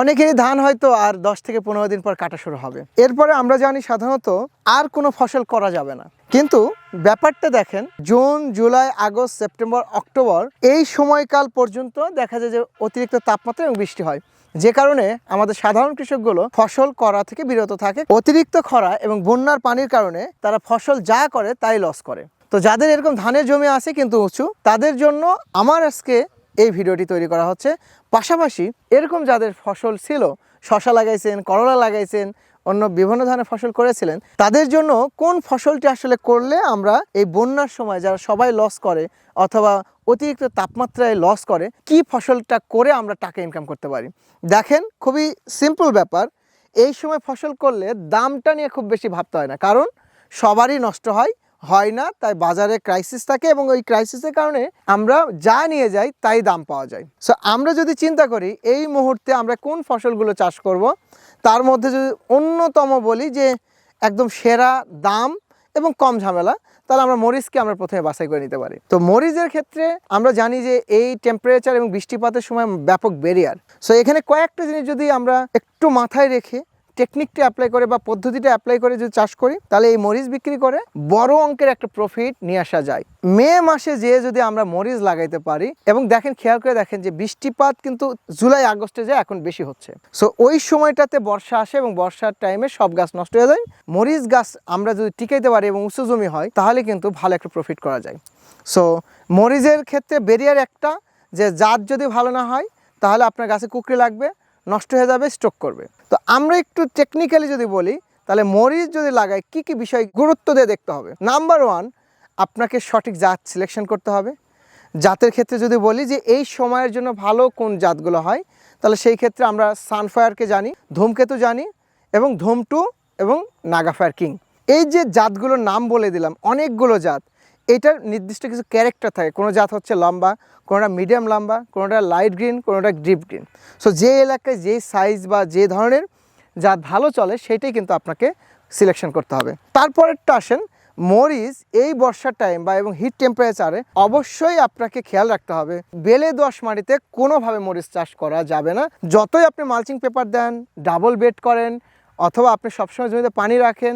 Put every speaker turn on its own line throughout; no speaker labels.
অনেকেরই ধান হয়তো আর দশ থেকে পনেরো দিন পর কাটা শুরু হবে। এরপরে আমরা জানি সাধারণত আর কোনো ফসল করা যাবে না। কিন্তু ব্যাপারটা দেখেন, June, July, August, September, October এই সময়কাল পর্যন্ত দেখা যায় যে অতিরিক্ত তাপমাত্রা এবং বৃষ্টি হয়। যে কারণে আমাদের সাধারণ কৃষকগুলো ফসল করা থেকে বিরত থাকে। অতিরিক্ত খরা এবং বন্যার পানির কারণে তারা ফসল যা করে তাই লস করে। তো যাদের এরকম ধানের জমি আছে কিন্তু উঁচু, তাদের জন্য আমার আজকে এই ভিডিওটি তৈরি করা হচ্ছে। পাশাপাশি এরকম যাদের ফসল ছিল, শশা লাগাইছেন, করলা লাগাইছেন, অন্য বিভিন্ন ধরনের ফসল করেছিলেন, তাদের জন্য কোন ফসলটি আসলে করলে আমরা এই বন্যার সময় যারা সবাই লস করে অথবা অতিরিক্ত তাপমাত্রায় লস করে, কি ফসলটা করে আমরা টাকা ইনকাম করতে পারি? দেখেন, খুবই সিম্পল ব্যাপার। এই সময় ফসল করলে দামটা নিয়ে খুব বেশি ভাবতে হয় না। কারণ সবারই নষ্ট হয় হয় না, তাই বাজারে ক্রাইসিস থাকে এবং ওই ক্রাইসিসের কারণে আমরা যা নিয়ে যাই তাই দাম পাওয়া যায়। সো আমরা যদি চিন্তা করি এই মুহূর্তে আমরা কোন ফসলগুলো চাষ করব, তার মধ্যে যদি অন্যতম বলি যে একদম সেরা দাম এবং কম ঝামেলা, তাহলে আমরা মরিচকে আমরা প্রথমে বাছাই করে নিতে পারি। তো মরিচের ক্ষেত্রে আমরা জানি যে এই টেম্পারেচার এবং বৃষ্টিপাতের সময় ব্যাপক বেরিয়ার সো এখানে কয়েকটা জিনিস যদি আমরা একটু মাথায় রেখে টেকনিকটা অ্যাপ্লাই করে বা পদ্ধতিটা অ্যাপ্লাই করে যদি চাষ করি, তাহলে এই মরিচ বিক্রি করে বড় অঙ্কের একটা প্রফিট নিয়ে আসা যায়। মে মাসে যে যদি আমরা মরিচ লাগাইতে পারি, এবং দেখেন, খেয়াল করে দেখেন যে বৃষ্টিপাত কিন্তু জুলাই, আগস্টে যায় এখন বেশি হচ্ছে। সো ওই সময়টাতে বর্ষা আসে এবং বর্ষার টাইমে সব গাছ নষ্ট হয়ে যায়। মরিচ গাছ আমরা যদি টিকাইতে পারি এবং উঁচু জমি হয়, তাহলে কিন্তু ভালো একটা প্রফিট করা যায়। সো মরিচের ক্ষেত্রে বেরিয়ার একটা যে জাত যদি ভালো না হয়, তাহলে আপনার গাছে কুকরি লাগবে নষ্ট হয়ে যাবে স্ট্রোক করবে। তো আমরা একটু টেকনিক্যালি যদি বলি, তাহলে মরিচ যদি লাগাই, কি কি বিষয় গুরুত্ব দিয়ে দেখতে হবে? নাম্বার ওয়ান আপনাকে সঠিক জাত সিলেকশন করতে হবে। জাতের ক্ষেত্রে যদি বলি যে, এই সময়ের জন্য ভালো কোন জাতগুলো হয়, তাহলে সেই ক্ষেত্রে আমরা সানফায়ারকে জানি, ধূমকেতু জানি, এবং ধূমটু এবং নাগাফায়ার কিং। এই যে জাতগুলোর নাম বলে দিলাম, অনেকগুলো জাত এটার নির্দিষ্ট কিছু ক্যারেক্টার থাকে। কোনো জাত হচ্ছে লম্বা, কোনোটা মিডিয়াম লম্বা, কোনোটা লাইট গ্রিন কোনোটা ডিপ গ্রিন সো যে এলাকায় যে সাইজ বা যে ধরনের জাত ভালো চলে, সেটাই কিন্তু আপনাকে সিলেকশন করতে হবে। তারপরেরটা আসেন, মরিচ এই বর্ষার টাইম বা এবং হিট টেম্পারেচারে অবশ্যই আপনাকে খেয়াল রাখতে হবে। বেলে দোআঁশ মাটিতে কোনোভাবে মরিচ চাষ করা যাবে না। যতই আপনি মালচিং পেপার দেন ডাবল বেড করেন, অথবা আপনি সবসময় জমিতে পানি রাখেন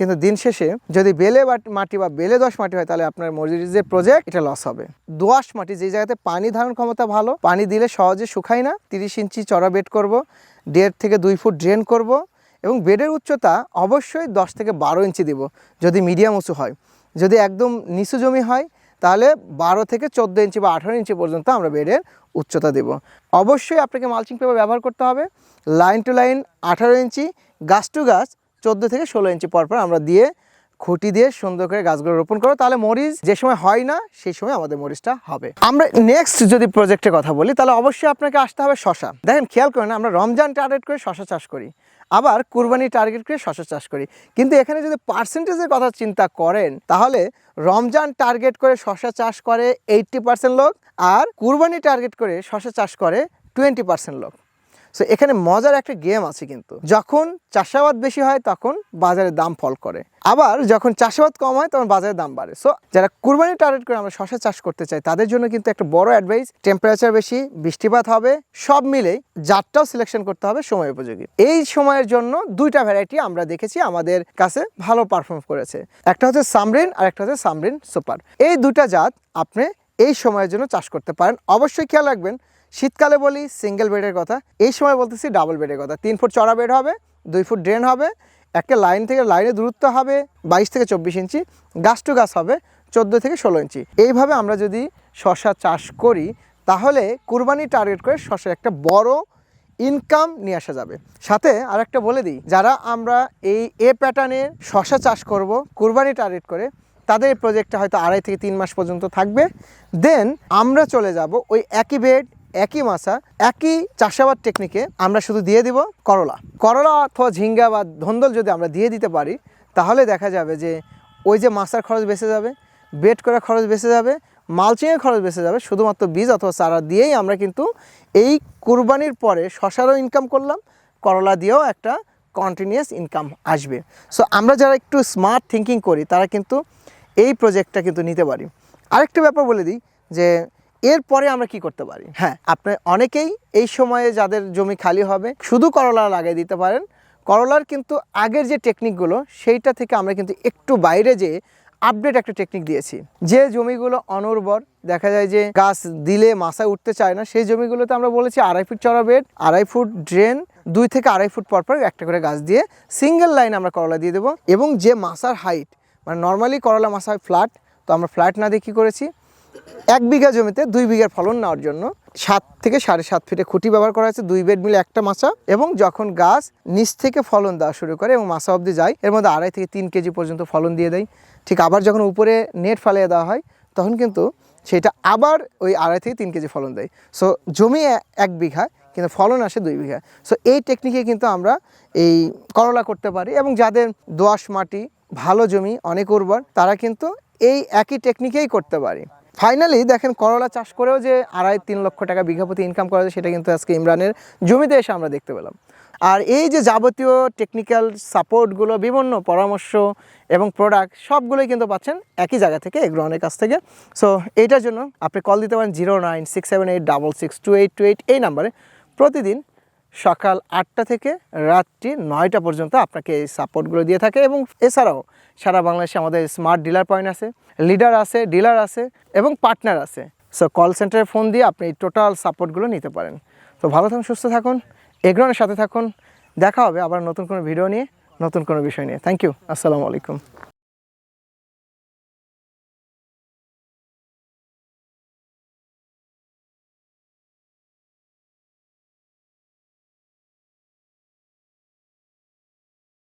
কিন্তু দিন শেষে যদি বেলে মাটি বা বেলে দোআঁশ মাটি হয়, তাহলে আপনার মরিচের প্রজেক্ট এটা লস হবে। দোআঁশ মাটি, যে জায়গাতে পানি ধারণ ক্ষমতা ভালো, পানি দিলে সহজে শুকায় না। তিরিশ ইঞ্চি চড়া বেড করব, দেড় থেকে দুই ফুট ড্রেন করব এবং বেডের উচ্চতা অবশ্যই দশ থেকে বারো ইঞ্চি দিব, যদি মিডিয়াম উঁচু হয়। যদি একদম নিচু জমি হয়, তাহলে বারো থেকে চোদ্দ ইঞ্চি বা আঠারো ইঞ্চি পর্যন্ত আমরা বেডের উচ্চতা দেব। অবশ্যই আপনাকে মালচিং পেপার ব্যবহার করতে হবে। লাইন টু লাইন আঠারো ইঞ্চি, গাছ টু গাছ চোদ্দ থেকে ষোলো ইঞ্চি পর পর আমরা দিয়ে খুঁটি দিয়ে সুন্দর করে গাছগুলো রোপণ করো তাহলে মরিচ যে সময় হয় না, সেই সময় আমাদের মরিচটা হবে। আমরা নেক্সট যদি প্রজেক্টের কথা বলি, তাহলে অবশ্যই আপনাকে আসতে হবে শশা। দেখেন, খেয়াল করেন, আমরা রমজান টার্গেট করে শশা চাষ করি, আবার কুরবানি টার্গেট করে শশা চাষ করি। কিন্তু এখানে যদি পার্সেন্টেজের কথা চিন্তা করেন, তাহলে রমজান টার্গেট করে শশা চাষ করে এইট্টি পার্সেন্ট লোক আর কুরবানি টার্গেট করে শশা চাষ করে টোয়েন্টি পার্সেন্ট লোক। সো এখানে মজার একটা গেম আছে কিন্তু। যখন চাষাবাদ বেশি হয়, তখন বাজারে দাম ফল করে। আবার যখন চাষাবাদ কম হয়, তখন বাজারে দাম বাড়ে। সো যারা কুরবানি টার্গেট করে আমরা শশা চাষ করতে চাই, তাদের জন্য কিন্তু একটা বড় অ্যাডভাইস টেম্পারেচার বেশি, বৃষ্টিপাত হবে, সব মিলেই জাতটাও সিলেকশন করতে হবে সময় উপযোগী। এই সময়ের জন্য দুইটা ভ্যারাইটি আমরা দেখেছি, আমাদের কাছে ভালো পারফর্ম করেছে। একটা হচ্ছে সামরিন আর একটা হচ্ছে সামরিন সুপার। এই দুটা জাত আপনি এই সময়ের জন্য চাষ করতে পারেন। অবশ্যই খেয়াল রাখবেন শীতকালে বলি সিঙ্গেল বেডের কথা। এই সময় বলতেছি ডাবল বেডের কথা। তিন ফুট চড়া বেড হবে, দুই ফুট ড্রেন হবে, একটা লাইন থেকে লাইনের দূরত্ব হবে বাইশ থেকে চব্বিশ ইঞ্চি, গাছ টু গাছ হবে চোদ্দ থেকে ষোলো ইঞ্চি। এইভাবে আমরা যদি শশা চাষ করি, তাহলে কুরবানি টার্গেট করে শশার একটা বড় ইনকাম নিয়ে আসা যাবে। সাথে আরেকটা বলে দিই, যারা আমরা এই এ প্যাটার্নে শশা চাষ করব, কুরবানি টার্গেট করে, তাদের প্রজেক্টটা হয়তো আড়াই থেকে তিন মাস পর্যন্ত থাকবে। দেন আমরা চলে যাব ওই একই বেড একই মাছা, একই চাষাবাদ টেকনিকে আমরা শুধু দিয়ে দিব করলা। করলা অথবা ঝিঙ্গা বা ধন্দল যদি আমরা দিয়ে দিতে পারি, তাহলে দেখা যাবে যে ওই যে মাছার খরচ বেঁচে যাবে বেড করার খরচ বেঁচে যাবে, মালচিংয়ের খরচ বেঁচে যাবে, শুধুমাত্র বীজ অথবা চারা দিয়েই আমরা কিন্তু এই কুরবানির পরে শশারও ইনকাম করলাম, করলা দিয়েও একটা কন্টিনিউয়াস ইনকাম আসবে। সো আমরা যারা একটু স্মার্ট থিঙ্কিং করি, তারা কিন্তু এই প্রজেক্টটা কিন্তু নিতে পারি। আরেকটা ব্যাপার বলে দিই যে এরপরে আমরা কি করতে পারি? হ্যাঁ। আপনি অনেকেই এই সময়ে যাদের জমি খালি হবে শুধু করলা লাগিয়ে দিতে পারেন। করলার কিন্তু আগের যে টেকনিকগুলো সেইটা থেকে আমরা কিন্তু একটু বাইরে যে আপডেট একটা টেকনিক দিয়েছি। যে জমিগুলো অনর্বর দেখা যায় যে গাছ দিলে মাথায় উঠতে চায় না সেই জমিগুলোতে আমরা বলেছি আড়াই ফুট চড়া বেড আড়াই ফুট ড্রেন দুই থেকে আড়াই ফুট পর পর একটা করে গাছ দিয়ে সিঙ্গেল লাইন আমরা করলা দিয়ে দেবো। এবং যে মাসার হাইট মানে নর্মালি করলা মাসা ফ্ল্যাট তো আমরা ফ্ল্যাট না দিয়ে কী করেছি? এক বিঘা জমিতে দুই বিঘার ফলন নেওয়ার জন্য সাত থেকে সাড়ে সাত ফিটে খুঁটি ব্যবহার করা হয়েছে, দুই বেড মিলে একটা মাছা এবং যখন গাছ নিচ থেকে ফলন দেওয়া শুরু করে এবং মাছা অবধি যায়, এর মধ্যে আড়াই থেকে তিন কেজি পর্যন্ত ফলন দিয়ে দেয়। ঠিক আবার যখন উপরে নেট ফালিয়ে দেওয়া হয়, তখন কিন্তু সেটা আবার ওই আড়াই থেকে তিন কেজি ফলন দেয়। সো জমি এক বিঘা, কিন্তু ফলন আসে দুই বিঘা। সো এই টেকনিকে কিন্তু আমরা এই করলা করতে পারি এবং যাদের দোআঁশ মাটি ভালো জমি, অনেক উর্বর, তারা কিন্তু এই একই টেকনিকেই করতে পারি। ফাইনালি দেখেন করলা চাষ করেও যে আড়াই তিন লক্ষ টাকা বিঘা প্রতি ইনকাম করা যায়, সেটা কিন্তু আজকে ইমরানের জমিতে এসে আমরা দেখতে পেলাম। আর এই যে যাবতীয় টেকনিক্যাল সাপোর্টগুলো বিভিন্ন পরামর্শ এবং প্রোডাক্ট সবগুলোই কিন্তু পাচ্ছেন একই জায়গা থেকে এগ্রনের কাছ থেকে। সো এইটার জন্য আপনি কল দিতে পারেন zero nine six seven eight double six two eight two eight এই নাম্বারে প্রতিদিন সকাল আটটা থেকে রাত্রি নয়টা পর্যন্ত আপনাকে এই সাপোর্টগুলো দিয়ে থাকে এবং এছাড়াও সারা বাংলাদেশে আমাদের স্মার্ট ডিলার পয়েন্ট আছে লিডার আছে ডিলার আছে এবং পার্টনার আছে। সো কল সেন্টারে ফোন দিয়ে আপনি এই টোটাল সাপোর্টগুলো নিতে পারেন। তো ভালো থাকুন, সুস্থ থাকুন, এগ্রনের সাথে থাকুন। দেখা হবে আবার নতুন কোনো ভিডিও নিয়ে, নতুন কোনো বিষয় নিয়ে। থ্যাংক ইউ আসসালামু আলাইকুম